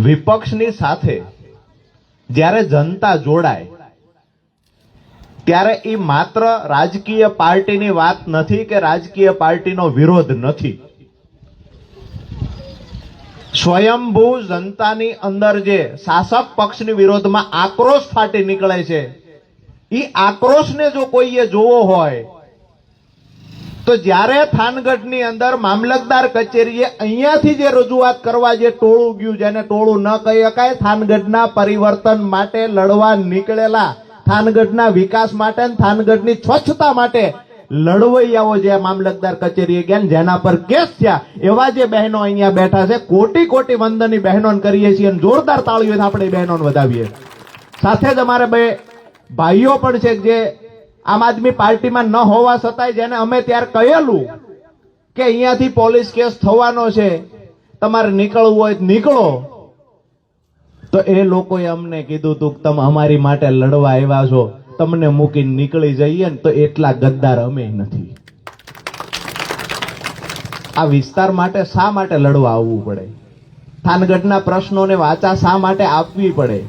વિપક્ષની સાથે જ્યારે જનતા જોડાય, ત્યારે એ માત્ર રાજકીય પાર્ટીની વાત નથી કે રાજકીય પાર્ટીનો વિરોધ નથી. સ્વયંભૂ જનતાની અંદર જે શાસક પક્ષની વિરોધમાં આક્રોશ ફાટી નીકળે છે એ આક્રોશને જો કોઈએ જોવો હોય તો જ્યારે થાનગઢની અંદર મામલતદાર કચેરીએ અહીંયાથી જે રજૂઆત કરવા જે ટોળું ગયું જેને ટોળું ન કહી શકાય, થાનગઢના પરિવર્તન માટે લડવા નીકળેલા, થાનગઢના વિકાસ માટે થાનગઢની સ્વચ્છતા માટે લડવૈયાઓ જે મામલતદાર કચેરીએ ગયા જેના પર કેસ થયા, એવા જે બહેનો અહીંયા બેઠા છે, કોટી કોટી વંદનની બહેનો કરીએ છીએ અને જોરદાર તાળીઓથી આપણે બહેનો વધાવીએ. સાથે જ અમારે બે ભાઈઓ પણ છે જે આમ આદમી પાર્ટીમાં ન હોવા છતાંય જેને અમે ત્યારે કહેલું કે અહીંયાથી પોલીસ કેસ થવાનો છે, તમારે નીકળવું હોય નીકળો. તો એ લોકોએ અમને કીધું તું કે તમે અમારી માટે લડવા આવ્યા છો, તમને મૂકીને નીકળી જઈએ ને તો એટલા ગદ્દાર અમે નથી. આ વિસ્તાર માટે શા માટે લડવા આવવું પડે? થાનગઢના પ્રશ્નોને વાચા શા માટે આપવી પડે?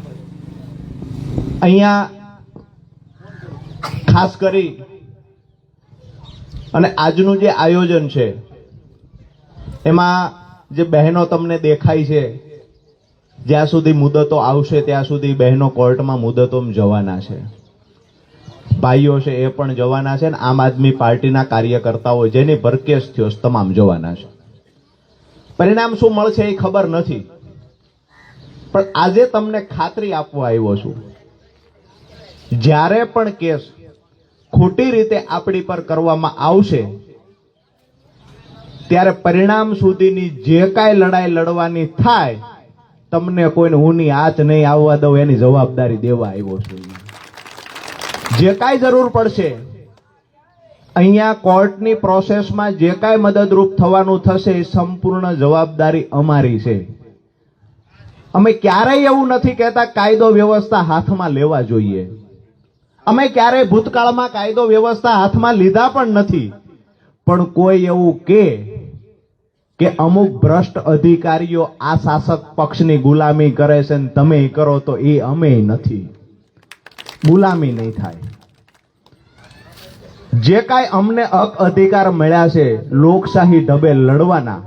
અહીંયા ખાસ કરી અને આજનું જે આયોજન છે, એમાં જે બહેનો તમને દેખાય છે, જ્યાં સુધી મુદતો આવશે, ત્યાં સુધી બહેનો કોર્ટમાં મુદતોમાં જવાના છે. ભાઈઓ છે, એ પણ જવાના છે ને આમ આદમી પાર્ટીના કાર્યકર્તાઓ જેની ભરકેશ થયો તમામ જવાના છે. પરિણામ શું મળશે એ ખબર નથી. પણ આજે તમને ખાતરી આપવા આવ્યો છું. જ્યારે પણ કેસ ખોટી રીતે આપણી પર કરવામાં આવશે, ત્યારે પરિણામ સુધીની જે કાંઈ લડાઈ લડવાની થાય, તમને કોઈને હુંની હાથ નહીં આવવા દઉં, એની જવાબદારી દેવા આવ્યો છું. જે કાંઈ જરૂર પડશે, અહીંયા કોર્ટની પ્રોસેસમાં જે કાંઈ મદદરૂપ થવાનું થશે, એ સંપૂર્ણ જવાબદારી અમારી છે. અમે ક્યારેય એવું નથી કહેતા, કાયદો વ્યવસ્થા હાથમાં લેવા જોઈએ. અમે ક્યારેય ભૂતકાળમાં કાયદો વ્યવસ્થા હાથમાં લીધા પણ નથી. પણ કોઈ એવું કે કે અમુક ભ્રષ્ટ અધિકારીઓ આ શાસક પક્ષની ગુલામી કરે છે ને તમે કરો તો એ અમે નથી. ગુલામી નહીં થાય. જે કાંઈ અમને હક અધિકાર મળ્યા છે, લોકશાહી ઢબે લડવાના,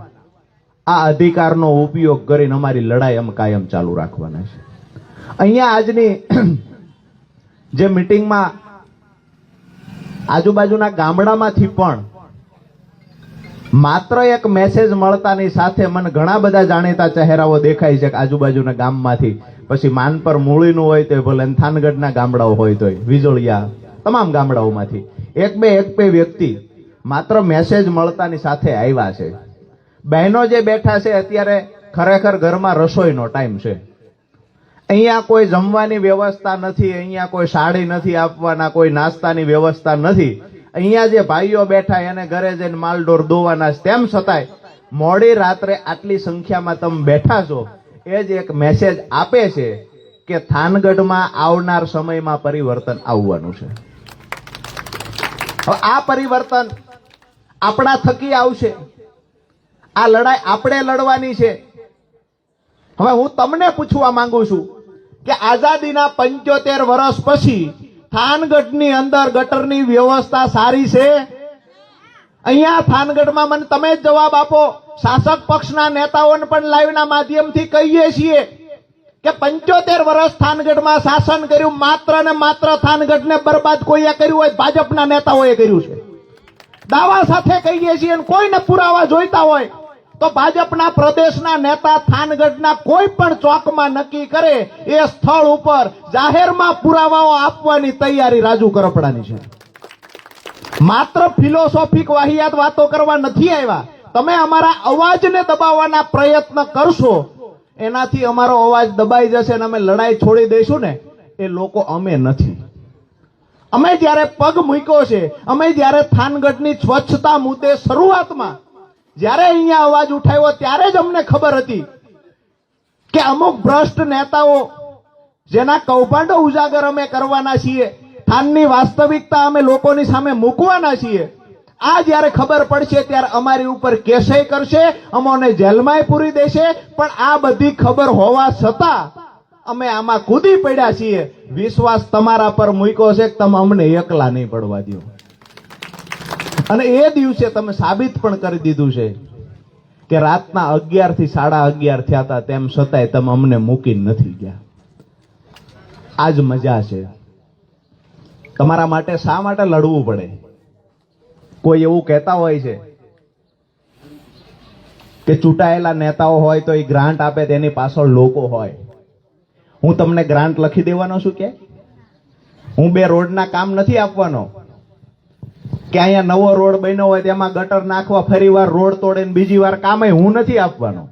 આ અધિકારનો ઉપયોગ કરીને અમારી લડાઈ અમે કાયમ ચાલુ રાખવાના છે. અહીંયા આજની જે મિટિંગમાં આજુબાજુના ગામડામાંથી પણ માત્ર એક મેસેજ મળતાની સાથે મને ઘણા બધા જાણીતા ચહેરાઓ દેખાય છે આજુબાજુના ગામમાંથી. પછી માનપર મૂળીનું હોય તો ભલે થાનગઢના ગામડાઓ હોય તો વિજોળિયા, તમામ ગામડાઓમાંથી. એક બે એક બે વ્યક્તિ માત્ર મેસેજ મળતાની સાથે આવ્યા છે. બહેનો જે બેઠા છે અત્યારે ખરેખર ઘરમાં રસોઈનો ટાઈમ છે. અહીંયા કોઈ જમવાની વ્યવસ્થા નથી, અહીંયા કોઈ સાડી નથી આપવાના, કોઈ નાસ્તાની વ્યવસ્થા નથી. અહીંયા જે ભાઈઓ બેઠા એને ઘરે જઈને માલડોર દોવાના તેમ છતાંય મોડી રાત્રે આટલી સંખ્યામાં તમે બેઠા છો, એ જ એક મેસેજ આપે છે કે થાનગઢમાં આવનાર સમયમાં પરિવર્તન આવવાનું છે. હવે આ પરિવર્તન આપણા થકી આવશે. આ લડાઈ આપણે લડવાની છે. હવે હું તમને પૂછવા માંગુ છું કે આઝાદીના પંચોતેર વર્ષ પછી થાનગઢની અંદર ગટરની વ્યવસ્થા સારી છે? અહીંયા થાનગઢમાં મને તમે જ જવાબ આપો. શાસક પક્ષના નેતાઓને પણ લાઈવના માધ્યમથી કહીએ છીએ કે પંચોતેર વર્ષ થાનગઢમાં શાસન કર્યું, માત્ર ને માત્ર થાનગઢને બરબાદ કોઈએ કર્યું હોય, ભાજપના નેતાઓએ કર્યું છે. દાવા સાથે કહીએ છીએ કોઈને પુરાવા જોઈતા હોય તો ભાજપના પ્રદેશના નેતા થાનગઢના કોઈ પણ ચોકમાં નક્કી કરે એ સ્થળ ઉપર જાહેરમાં પુરાવાઓ આપવાની તૈયારી રાજુ કરપડાની છે. માત્ર ફિલોસોફિક વાહિયાત વાતો કરવા નથી આવ્યા. તમે અમારા અવાજને દબાવવાના પ્રયત્ન કરશો. એનાથી અમારો અવાજ દબાઈ જશે અને અમે લડાઈ છોડી દઈશું ને એ લોકો અમે નથી. અમે જ્યારે પગ મૂક્યો છે, અમે જ્યારે થાનગઢની સ્વચ્છતા મુદ્દે શરૂઆતમાં જ્યારે અહીંયા અવાજ ઉઠાવ્યો, ત્યારે જ અમને ખબર હતી કે અમુક ભ્રષ્ટ નેતાઓ, જેના કૌભાંડો ઉજાગર અમે કરવાના છીએ, થાનની વાસ્તવિકતા અમે લોકોની સામે મૂકવાના છીએ, આ જ્યારે ખબર પડશે ત્યારે અમારી ઉપર કેસે કરશે, અમોને જેલમાંય પૂરી દેશે, પણ આ બધી ખબર હોવા છતાં અમે આમાં કૂદી પડ્યા છીએ. વિશ્વાસ તમારા પર મૂક્યો છે તમે અમને એકલા નહીં પડવા દો અને એ દિવસે તમે સાબિત પણ કરી દીધું છે કે રાતના અગિયારથી સાડા અગિયાર થયા હતા, તેમ છતાંય તમે અમને મૂકીને નથી ગયા. આજ મજા છે. તમારા માટે શા માટે લડવું પડે? કોઈ એવું કહેતા હોય છે કે ચૂંટાયેલા નેતાઓ હોય તો એ ગ્રાન્ટ આપે, તેની પાછળ લોકો હોય. હું તમને ગ્રાન્ટ લખી દેવાનો છું કે? હું બે રોડના કામ નથી આપવાનો. કે અહીંયા નવો રોડ બન્યો હોય તેમાં ગટર નાખવા ફરી વાર રોડ તોડીને બીજી વાર કામે હું નથી આપવાનો.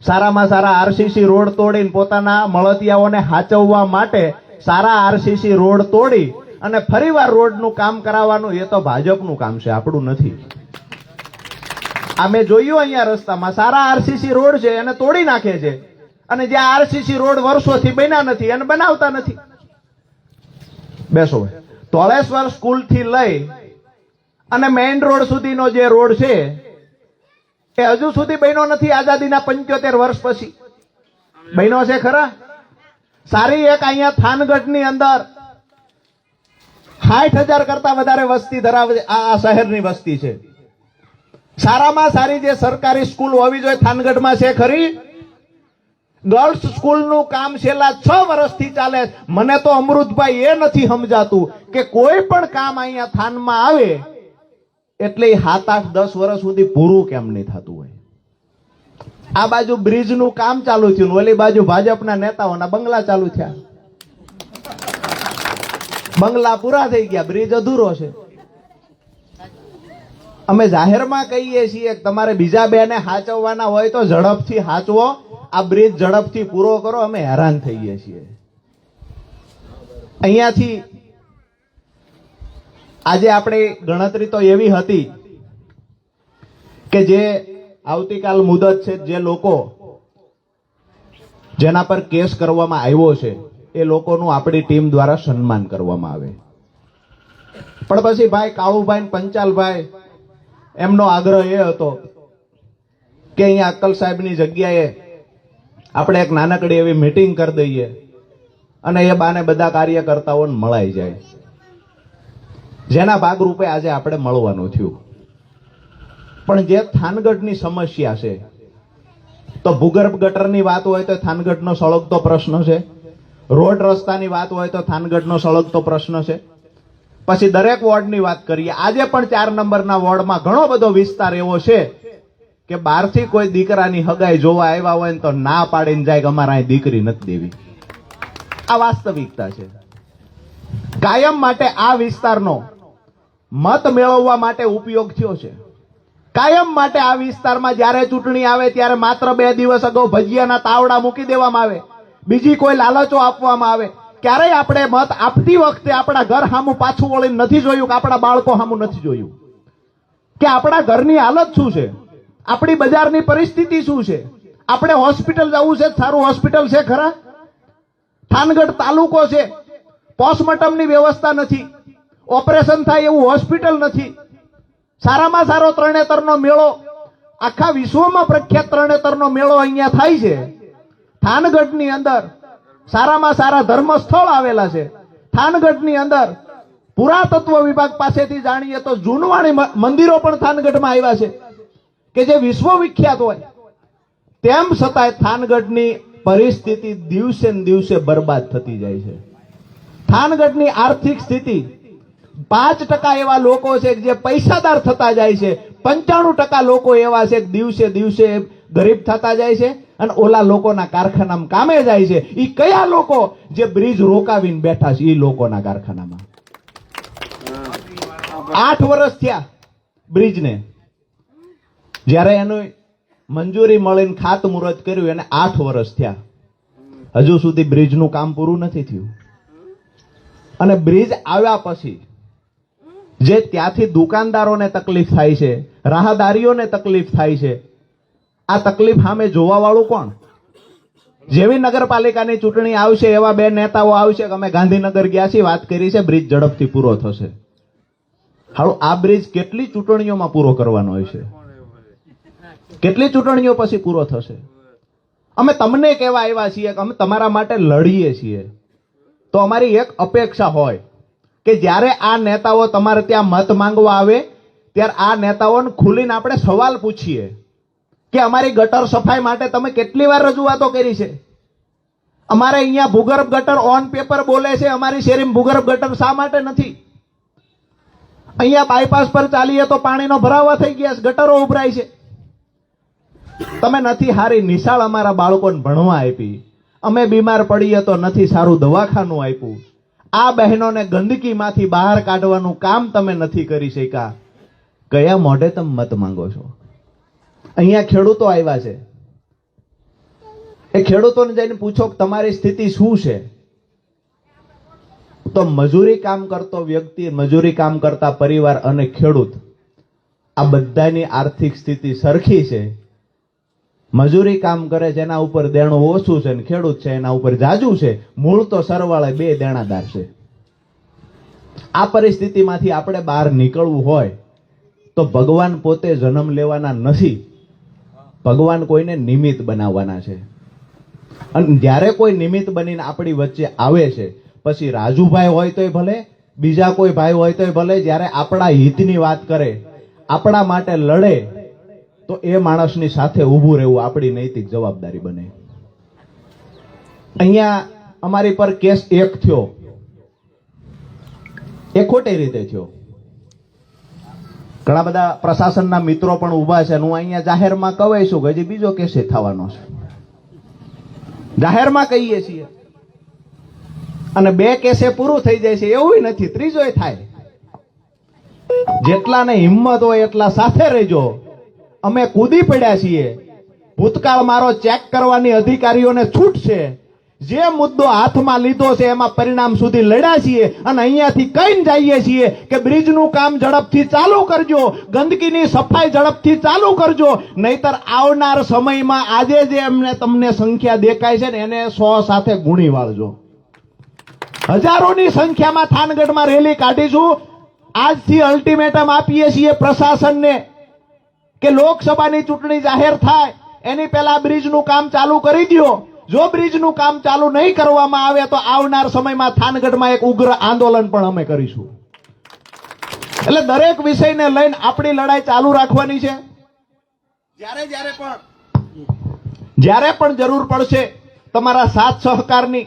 સારામાં સારા આરસીસી રોડ તોડીને પોતાના મળતિયાઓને હાચવવા માટે સારા આરસીસી રોડ તોડી અને ફરીવાર રોડનું કામ કરાવવાનું, એ તો ભાજપનું કામ છે, આપણું નથી. આ મેં જોયું અહીંયા રસ્તામાં, સારા આરસીસી રોડ છે, એને તોડી નાખે છે. અને જે આરસીસી રોડ વર્ષોથી બન્યા નથી, એને બનાવતા નથી. બેસો ભાઈ. ધોળેશ્વર સ્કૂલથી લઈ અને મેઇન રોડ સુધીનો જે રોડ છે, એ હજુ સુધી બન્યો નથી આઝાદીના પંચોતેર વર્ષ પછી. બન્યો છે ખરા? સારી એક અહીંયા થાનગઢની અંદર સાઠ હજાર કરતા વધારે વસ્તી ધરાવે આ શહેરની વસ્તી છે. સારામાં સારી જે સરકારી સ્કૂલ હોવી જોઈએ થાનગઢમાં છે ખરી? ગર્લ્સ સ્કૂલનું કામ છેલ્લા છ વર્ષથી ચાલે મને તો અમૃતભાઈ એ નથી સમજાતું કે કોઈ પણ કામ અહીંયા થાનમાં આવે એટલે સાત, આઠ, દસ વર્ષ સુધી પૂરું કેમ નહીં થતું હોય? આ બાજુ બ્રિજનું કામ ચાલુ થયું ઓલી બાજુ ભાજપના નેતાઓના બંગલા ચાલુ થયા. બંગલા પૂરા થઈ ગયા, બ્રિજ અધૂરો છે. અમે જાહેરમાં કહીએ છીએ તમારે બીજા બેને હાચવવાના હોય તો ઝડપથી હાચવો. આ બ્રિજ ઝડપથી પૂરો કરો, અમે હેરાન થઈએ છીએ. અહીંયાથી આજે આપણી ગણતરી તો એવી હતી કે જે આવતીકાલ મુદત છે જે લોકો જેના પર કેસ કરવામાં આવ્યો છે, એ લોકોનું આપણી ટીમ દ્વારા સન્માન કરવામાં આવે. પણ પછી ભાઈ કાળુભાઈ પંચાલભાઈ, એમનો આગ્રહ એ હતો કે અહીંયા અક્કલ સાહેબની જગ્યાએ આપણે એક નાનકડી એવી મીટિંગ કરી દઈએ અને એ બાને બધા કાર્યકર્તાઓને મળાઈ જાય. જેના ભાગરૂપે આજે આપણે મળવાનું થયું. પણ જે થાનગઢની સમસ્યા છે, તો ભૂગર્ભ ગટરની વાત હોય તો થાનગઢનો સળગતો પ્રશ્ન છે. રોડ રસ્તાની વાત હોય તો થાનગઢનો સળગતો પ્રશ્ન છે. પછી દરેક વોર્ડની વાત કરીએ, આજે પણ ચાર નંબરના વોર્ડમાં ઘણો બધો વિસ્તાર એવો છે કે બહારથી કોઈ દીકરાની હગાઈ જોવા આવ્યા હોય તો ના પાડીને જાય કે અમારા અહીં દીકરી નથી દેવી. આ વાસ્તવિકતા છે. કાયમ માટે આ વિસ્તારનો મત મેળવવા માટે ઉપયોગ થયો છે. કાયમ માટે આ વિસ્તારમાં જ્યારે ચૂંટણી આવે ત્યારે માત્ર બે દિવસ અગાઉ ભજીયાના તાવડા મૂકી દેવામાં આવે. બીજી કોઈ લાલચો આપવામાં આવે. ક્યારેય આપણે મત આપતી વખતે આપણા ઘર સામું પાછું વળીને નથી જોયું કે આપણા બાળકો સામું નથી જોયું. કે આપણા ઘરની હાલત શું છે? આપણી બજારની પરિસ્થિતિ શું છે? આપણે હોસ્પિટલ જવું છે? સારું હોસ્પિટલ છે ખરા? થાનગઢ તાલુકો છે. પોસ્ટમોર્ટમની વ્યવસ્થા નથી. ઓપરેશન થાય એવું હોસ્પિટલ નથી. સારામાં સારો તરણેતરનો મેળો, આખા વિશ્વમાં પ્રખ્યાત તરણેતરનો મેળો અહીંયા થાય છે. થાનગઢની અંદર સારામાં સારા ધર્મ સ્થળ આવેલા છે. થાનગઢની અંદર પુરાતત્વ વિભાગ પાસેથી જાણીએ તો જૂનવાણી મંદિરો પણ થાનગઢમાં આવ્યા છે. કે જે વિશ્વ વિખ્યાત હોય. તેમ છતાંય થાનગઢની પરિસ્થિતિ દિવસે ને દિવસે બરબાદ થતી જાય છે. થાનગઢની આર્થિક સ્થિતિ પાંચ ટકા એવા લોકો છે જે પૈસાદાર થતા જાય છે. પંચાણું ટકા લોકો એવા છે, દિવસે દિવસે ગરીબ થતા જાય છે અને ઓલા લોકોના કારખાનામાં કામે જાય છે. એ કયા લોકો જે બ્રિજ રોકાવીને બેઠા છે એ લોકોના કારખાનામાં? આઠ વર્ષ થયા બ્રિજને. જ્યારે એનું મંજૂરી મળીને ખાતમુહૂર્ત કર્યું, એને આઠ વર્ષ થયા. હજુ સુધી બ્રિજનું કામ પૂરું નથી થયું. અને બ્રિજ આવ્યા પછી જે ત્યાંથી દુકાનદારોને તકલીફ થાય છે, રાહદારીઓને તકલીફ થાય છે. આ તકલીફ સામે જોવાવાળું કોણ? જેવી નગરપાલિકાની ચૂંટણી આવશે, એવા બે નેતાઓ આવશે કે અમે ગાંધીનગર ગયા છીએ, વાત કરી છે, બ્રિજ ઝડપથી પૂરો થશે. હાલો, આ બ્રિજ કેટલી ચૂંટણીઓમાં પૂરો કરવાનો હોય છે? કેટલી ચૂંટણીઓ પછી પૂરો થશે? અમે તમને કહેવા આવ્યા છીએ કે અમે તમારા માટે લડીએ છીએ. તો અમારી એક અપેક્ષા હોય. કે જ્યારે આ નેતાઓ તમારે ત્યાં મત માંગવા આવે, ત્યારે આ નેતાઓને ખુલીને આપણે સવાલ પૂછીએ કે અમારી ગટર સફાઈ માટે તમે કેટલી વાર રજૂઆતો કરી છે? અમારે અહીંયા ભૂગર્ભ ગટર ઓન પેપર બોલે છે, અમારી શેરીમાં ભૂગર્ભ ગટર શા માટે નથી? અહીંયા બાયપાસ પર ચાલીએ તો પાણીનો ભરાવા થઈ ગયા છે, ગટરો ઉભરાય છે. તમે નથી હારી નિશાળ અમારા બાળકોને ભણવા આપી. અમે બીમાર પડીએ તો નથી સારું દવાખાનું આપ્યું. આ બહેનોને ગંદકીમાંથી બહાર કાઢવાનું કામ તમે નથી કરી શક્યા. કયા મોઢે તમે મત માંગો છો? અહીંયા ખેડૂતો આવ્યા છે. એ ખેડૂતોને જઈને પૂછો કે તમારી સ્થિતિ શું છે? તો મજૂરી કામ કરતો વ્યક્તિ, મજૂરી કામ કરતા પરિવાર અને ખેડૂત આ બધાની આર્થિક સ્થિતિ સરખી છે. મજૂરી કામ કરે છે, એના ઉપર દેણું ઓછું છે ને ખેડૂત છે, એના ઉપર જાજુ છે. મૂળ તો સરવાળે બે દેણાદાર છે. આ પરિસ્થિતિમાંથી આપણે બહાર નીકળવું હોય તો ભગવાન પોતે જન્મ લેવાના નથી. ભગવાન કોઈને નિમિત્ત બનાવવાના છે. અને જ્યારે કોઈ નિમિત્ત બનીને આપણી વચ્ચે આવે છે, પછી રાજુભાઈ હોય તોય ભલે, બીજા કોઈ ભાઈ હોય તોય ભલે, જ્યારે આપણા હિતની વાત કરે, આપણા માટે લડે તો એ માણસની સાથે ઊભું રહેવું આપણી નૈતિક જવાબદારી બને. અહીંયા અમારી પર કેસ એક થયો. એ ખોટી રીતે થયો. ઘણા બધા પ્રશાસનના મિત્રો પણ ઊભા છે હું અહીંયા જાહેરમાં કવાય છું કે હજી બીજો કેસ એ થવાનો છે. જાહેરમાં કહીએ છીએ. અને બે કેસે પૂરું થઈ જાય છે એવું નથી ત્રીજોય થાય. જેટલાને હિંમત હોય એટલા સાથે રહેજો. અમે કૂદી પડ્યા છીએ. ભૂતકાળ મારો ચેક કરવાની અધિકારીઓને છૂટ છે. જે મુદ્દો હાથમાં લીધો છે, એમાં પરિણામ સુધી લડ્યા છીએ અને અહીંયાથી કહીને જઈએ છીએ કે બ્રિજનું કામ ઝડપથી ચાલુ કરજો, ગંદકીની સફાઈ ઝડપથી ચાલુ કરજો, નહીતર આવનાર સમયમાં આજે જે એમને તમને સંખ્યા દેખાય છે ને એને સો સાથે ગુણી વાળજો. હજારોની સંખ્યામાં થાનગઢમાં રેલી કાઢીશું. આજથી અલ્ટિમેટમ આપીએ છીએ પ્રશાસનને. કે લોકસભાની ચૂંટણી જાહેર થાય એની પહેલા બ્રિજનું કામ ચાલુ કરી દો જો બ્રિજનું કામ ચાલુ નહીં કરવામાં આવે તો આવનાર સમયમાં થાનગઢમાં એક ઉગ્ર આંદોલન પણ અમે કરીશું. એટલે દરેક વિષયને લઈને આપણી લડાઈ ચાલુ રાખવાની છે. જ્યારે જ્યારે પણ. જ્યારે પણ જરૂર પડશે તમારા સાથ સહકારની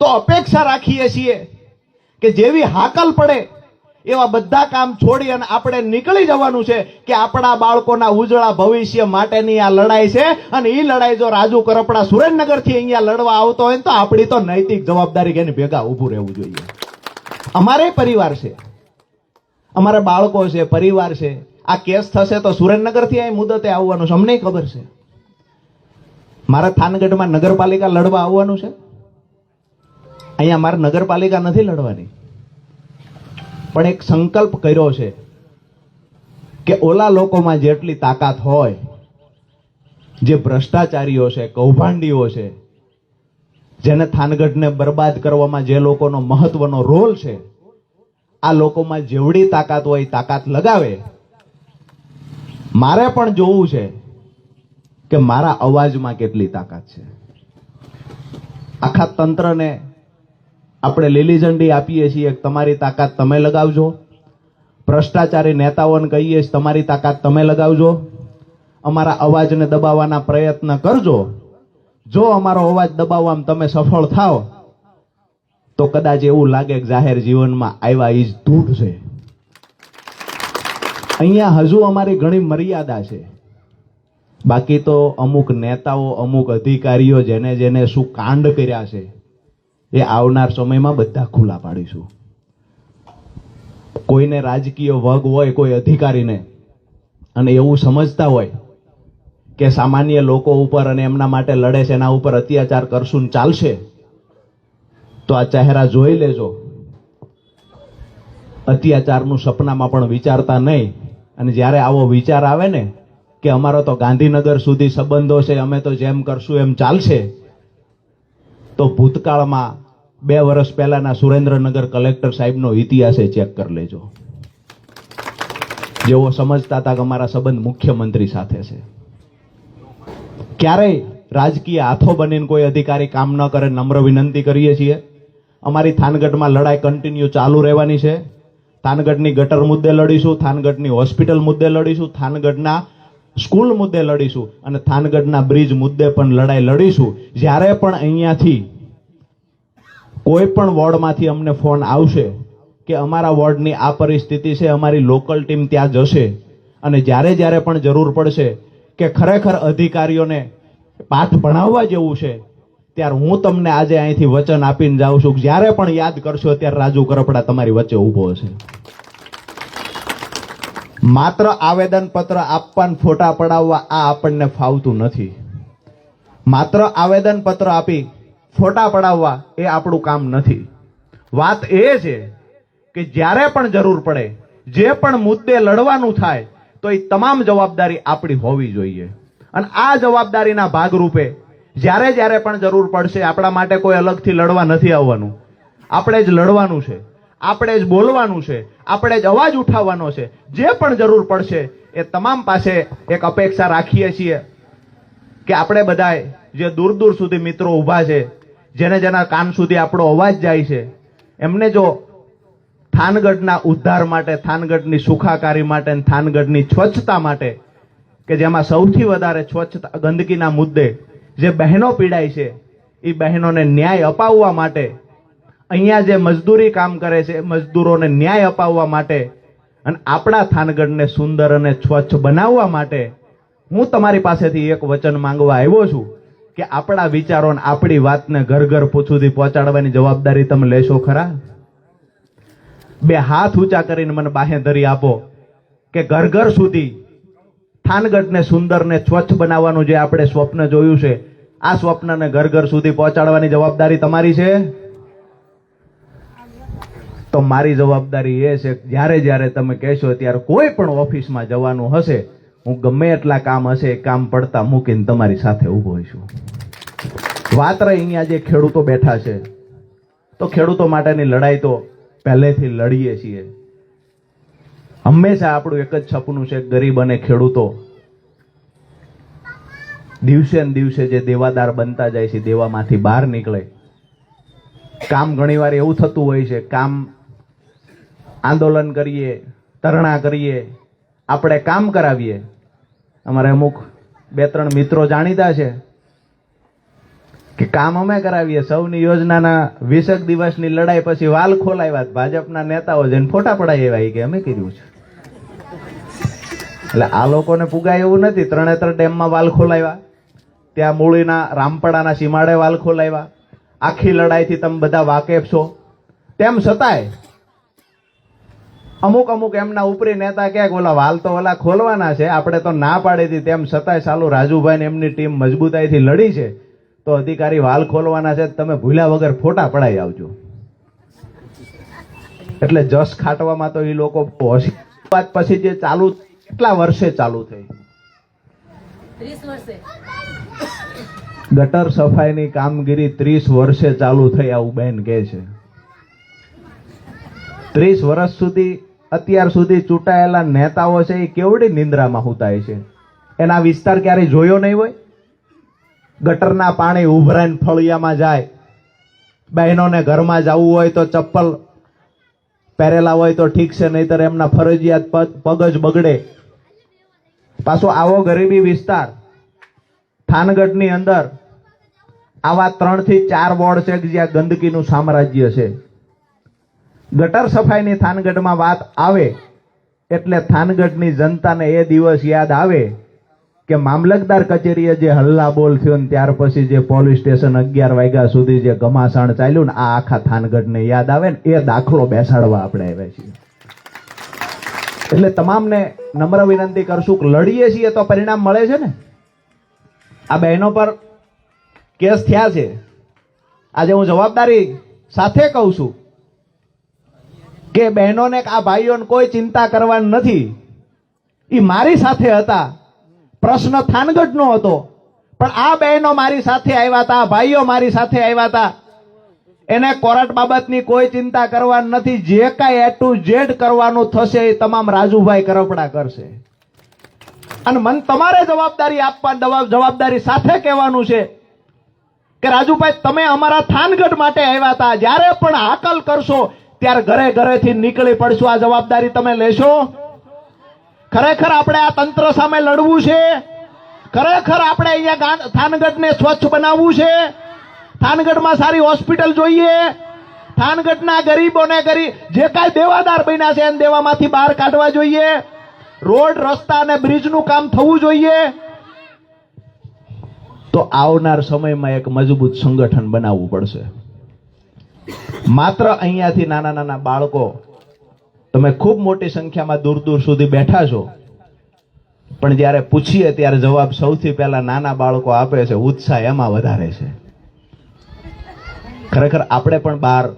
તો અપેક્ષા રાખીએ છીએ કે જેવી હાકલ પડે એવા બધા કામ છોડી અને આપણે નીકળી જવાનું છે કે આપણા બાળકોના ઉજળા ભવિષ્ય માટેની આ લડાઈ છે. અને એ લડાઈ જો રાજુ કરપડા સુરેન્દ્રનગરથી અહીંયા લડવા આવતો હોય તો આપણી તો નૈતિક જવાબદારી એની ભેગા ઊભું રહેવું જોઈએ. અમારે પરિવાર છે. અમારા બાળકો છે, પરિવાર છે. આ કેસ થશે તો સુરેન્દ્રનગરથી અહીં મુદતે આવવાનું છે. અમને ખબર છે. મારે થાનગઢમાં નગરપાલિકા લડવા આવવાનું છે? અહીંયા મારે નગરપાલિકા નથી લડવાની. પણ એક સંકલ્પ કર્યો છે કે ઓલા લોકોમાં જેટલી તાકાત હોય, જે ભ્રષ્ટાચારીઓ છે, કૌભાંડીઓ છે, જેને થાનગઢને બરબાદ કરવામાં જે લોકોનો મહત્વનો રોલ છે, આ લોકોમાં જેવડી તાકાત હોય, તાકાત લગાવે. મારે પણ જોવું છે કે મારા અવાજમાં કેટલી તાકાત છે. આખા તંત્રને આપણે લીલી ઝંડી આપીએ છીએ તમારી તાકાત તમે લગાવજો. ભ્રષ્ટાચારી નેતાઓને કહીએ છીએ, તમારી તાકાત તમે લગાવજો. અમારા અવાજને દબાવવાના પ્રયત્ન કરજો. જો અમારો અવાજ દબાવવામાં તમે સફળ થાઓ, તો કદાચ એવું લાગે કે જાહેર જીવનમાં આવ્યા ઈ જ છે. અહીંયા હજુ અમારી ઘણી મર્યાદા છે. બાકી તો અમુક નેતાઓ, અમુક અધિકારીઓ જેને જેને શું કાંડ કર્યા છે એ આવનાર સમયમાં બધા ખુલ્લા પાડીશું. કોઈને રાજકીય વગ હોય, કોઈ અધિકારીને, અને એવું સમજતા હોય કે સામાન્ય લોકો ઉપર અને એમના માટે લડે છે, એના ઉપર અત્યાચાર કરશું ને ચાલશે, તો આ ચહેરા જોઈ લેજો. અત્યાચારનું સપનામાં પણ વિચારતા નહીં. અને જ્યારે આવો વિચાર આવે ને કે અમારો તો ગાંધીનગર સુધી સંબંધો છે, અમે તો જેમ કરશું એમ ચાલશે તો ભૂતકાળમાં બે વર્ષ પહેલાના સુરેન્દ્રનગર કલેક્ટર સાહેબનો ઇતિહાસ એ ચેક કરી લેજો. જેઓ સમજતા હતા કે અમારા સંબંધ મુખ્યમંત્રી સાથે છે. ક્યારેય રાજકીય હાથો બનીને કોઈ અધિકારી કામ ન કરે નમ્ર વિનંતી કરીએ છીએ. અમારી થાનગઢમાં લડાઈ કન્ટિન્યુ ચાલુ રહેવાની છે. થાનગઢની ગટર મુદ્દે લડીશું, થાનગઢની હોસ્પિટલ મુદ્દે લડીશું, થાનગઢના સ્કૂલ મુદ્દે લડીશું અને થાનગઢના બ્રિજ મુદ્દે પણ લડાઈ લડીશું. જ્યારે પણ અહીંયાથી કોઈ પણ વોર્ડમાંથી અમને ફોન આવશે કે અમારા વોર્ડની આ પરિસ્થિતિ છે, અમારી લોકલ ટીમ ત્યાં જશે અને જ્યારે જ્યારે પણ જરૂર પડશે કે ખરેખર અધિકારીઓને પાઠ ભણાવવા જેવું છે, ત્યારે હું તમને આજે અહીંથી વચન આપીને જાઉં છું. જ્યારે પણ યાદ કરશો, ત્યારે રાજુ કરપડા તમારી વચ્ચે ઊભો હશે. માત્ર આવેદન પત્ર આપવા ફોટા પડાવવા આ આપણને ફાવતું નથી. માત્ર આવેદન પત્ર આપી ફોટા પડાવવા એ આપણું કામ નથી. વાત એ છે કે જ્યારે પણ જરૂર પડે, જે પણ મુદ્દે લડવાનું થાય, તો એ તમામ જવાબદારી આપણી હોવી જોઈએ. અને આ જવાબદારીના ભાગરૂપે જ્યારે જ્યારે પણ જરૂર પડશે, આપણા માટે કોઈ અલગથી લડવા નથી આવવાનું. આપણે જ લડવાનું છે. આપણે જ બોલવાનું છે, આપણે જ અવાજ ઉઠાવવાનો છે, જે પણ જરૂર પડશે, એ તમામ પાસે એક અપેક્ષા રાખીએ છીએ કે આપણે બધાએ જે દૂર દૂર સુધી મિત્રો ઊભા છે, જેને જેના કાન સુધી આપણો અવાજ જાય છે, એમને જો થાનગઢના ઉદ્ધાર માટે, થાનગઢની સુખાકારી માટે અને થાનગઢની સ્વચ્છતા માટે, કે જેમાં સૌથી વધારે સ્વચ્છતા ગંદકીના મુદ્દે જે બહેનો પીડાય છે, એ બહેનોને ન્યાય અપાવવા માટે અહીંયા જે મજદૂરી કામ કરે છે મજદૂરોને ન્યાય અપાવવા માટે અને આપણા થાનગઢને સુંદર અને સ્વચ્છ બનાવવા માટે હું તમારી પાસેથી એક વચન માંગવા આવ્યો છું કે આપણા વિચારો આપણી વાતને ઘર ઘર સુધી પહોંચાડવાની જવાબદારી તમે લેશો ખરા? બે હાથ ઊંચા કરીને મને બાહેધરી આપો કે ઘર ઘર સુધી થાનગઢને સુંદર ને સ્વચ્છ બનાવવાનું જે આપણે સ્વપ્ન જોયું છે, આ સ્વપ્નને ઘર ઘર સુધી પહોંચાડવાની જવાબદારી તમારી છે? તો મારી જવાબદારી એ છે જ્યારે જ્યારે તમે કહેશો ત્યારે કોઈ પણ ઓફિસમાં જવાનું હશે, હું ગમે એટલા કામ હશે એ કામ પડતા મૂકીને તમારી સાથે ઊભો હોઈશું વાત રહી અહીંયા જે ખેડૂતો બેઠા છે, તો ખેડૂતો માટેની લડાઈ તો પહેલેથી લડીએ છીએ. હંમેશા આપણું એક જ સપનું છે, ગરીબ અને ખેડૂતો. દિવસે ને દિવસે જે દેવાદાર બનતા જાય છે દેવામાંથી બહાર નીકળે. કામ ઘણીવાર એવું થતું હોય છે, કામ આંદોલન કરીએ તરણા કરીએ, આપણે કામ કરાવીએ. અમારે અમુક બે, ત્રણ મિત્રો જાણીતા છે કે કામ અમે કરાવીએ. સૌની યોજનાના વીસેક દિવસની લડાઈ પછી વાલ ખોલાવ્યા ભાજપના નેતાઓ જઈને ફોટા પડાવી એવા કે અમે કર્યું છે. એટલે આ લોકોને પુગાય એવું નથી. ત્રણેતર ડેમમાં વાલ ખોલાવ્યા. ત્યાં મૂળીના, રામપડાના સીમાડે વાલ ખોલાવ્યા. આખી લડાઈથી તમે બધા વાકેફ છો. તેમ છતાંય અમુક અમુક એમના ઉપરી નેતા ક્યાંક કે ઓલા વાલ તો ઓલા ખોલવાના છે. આપણે તો ના પાડી હતી તેમ છતાંય સાલું રાજુભાઈ ને એમની ટીમ મજબૂતાઈથી લડી છે. તો અધિકારી વાલ ખોલવાના છે તમે ભૂલ્યા વગર ફોટા પડાઈ આવજો. એટલે જસ ખાટવામાં તો એ લોકો વાત પછી જે ચાલુ કેટલા વર્ષે ચાલુ થઈ? ગટર સફાઈની કામગીરી ત્રીસ વર્ષે ચાલુ થઈ આવું બેન કહે છે. ત્રીસ વર્ષ સુધી અત્યાર સુધી ચૂંટાયેલા નેતાઓ છે એ કેવડી નિંદ્રામાં હુતાય છે? એના વિસ્તાર ક્યારેય જોયો નહીં હોય? ગટરના પાણી ઉભરાઈને ફળિયામાં જાય. બહેનોને ઘરમાં જવું હોય તો ચપ્પલ પહેરેલા હોય તો ઠીક છે, નહીતર એમના ફરજિયાત પગ જ બગડે. પાછો આવો ગરીબી વિસ્તાર. થાનગઢની અંદર આવા ત્રણથી ચાર વોર્ડ છે જ્યાં ગંદકીનું સામ્રાજ્ય છે. ગટર સફાઈની થાનગઢમાં વાત આવે, એટલે થાનગઢની જનતાને એ દિવસ યાદ આવે કે મામલતદાર કચેરીએ જે હલ્લા બોલ થયો ને ત્યાર પછી જે પોલીસ સ્ટેશન અગિયાર વાગ્યા સુધી જે ઘમાસાણ ચાલ્યું ને આ આખા થાનગઢને યાદ આવે ને, એ દાખલો બેસાડવા આપણે આવ્યા છીએ. એટલે તમામને નમ્ર વિનંતી કરશું કે લડીએ છીએ તો પરિણામ મળે છે ને? આ બહેનો પર કેસ થયા છે. આજે હું જવાબદારી સાથે કહું છું કે બહેનોને આ ભાઈઓને કોઈ ચિંતા કરવાની નથી. એ મારી સાથે હતા. પ્રશ્ન થાનગઢનો હતો. પણ આ બહેનો મારી સાથે આવ્યા હતા ભાઈઓ મારી સાથે આવ્યા હતા. એને કોર્ટ બાબતની કોઈ ચિંતા કરવાની નથી. જે કાંઈ એ ટુ ઝેડ કરવાનું થશે એ તમામ રાજુભાઈ કરપડા કરશે. અને મન તમારે જવાબદારી આપવા જવાબદારી સાથે કહેવાનું છે કે રાજુભાઈ, તમે અમારા થાનગઢ માટે આવ્યા હતા. જ્યારે પણ હાકલ કરશો ત્યારે ઘરે ઘરેથી નીકળી પડશું. આ જવાબદારી તમે લેશો? ખરેખર આપણે આ તંત્ર સામે લડવું છે? ખરેખર આપણે અહીંયા થાનગઢને સ્વચ્છ બનાવવું છે? થાનગઢમાં સારી હોસ્પિટલ જોઈએ? થાનગઢના ગરીબોને ગરીબ જે કાંઈ દેવાદાર બન્યા છે એને દેવામાંથી બહાર કાઢવા જોઈએ? રોડ, રસ્તા અને બ્રિજનું કામ થવું જોઈએ? તો આવનાર સમયમાં એક મજબૂત સંગઠન બનાવવું પડશે. માત્ર અહીંયાથી નાના નાના બાળકો તમે ખૂબ મોટી સંખ્યામાં દૂર દૂર સુધી બેઠા છો. પણ જ્યારે પૂછીએ ત્યારે જવાબ સૌથી પહેલા નાના બાળકો આપે છે, ઉત્સાહ એમાં વધારે છે. ખરેખર આપણે પણ બહાર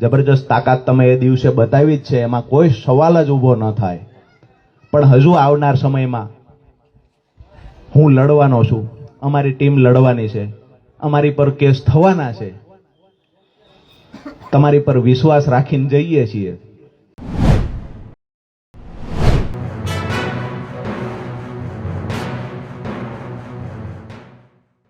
જબરજસ્ત તાકાત તમે એ દિવસે બતાવી જ છે, એમાં કોઈ સવાલ જ ઊભો ન થાય. પણ હજુ આવનાર સમયમાં હું લડવાનો છું. અમારી ટીમ લડવાની છે. અમારી પર કેસ થવાના છે. તમારી પર વિશ્વાસ રાખીને જઈએ છીએ.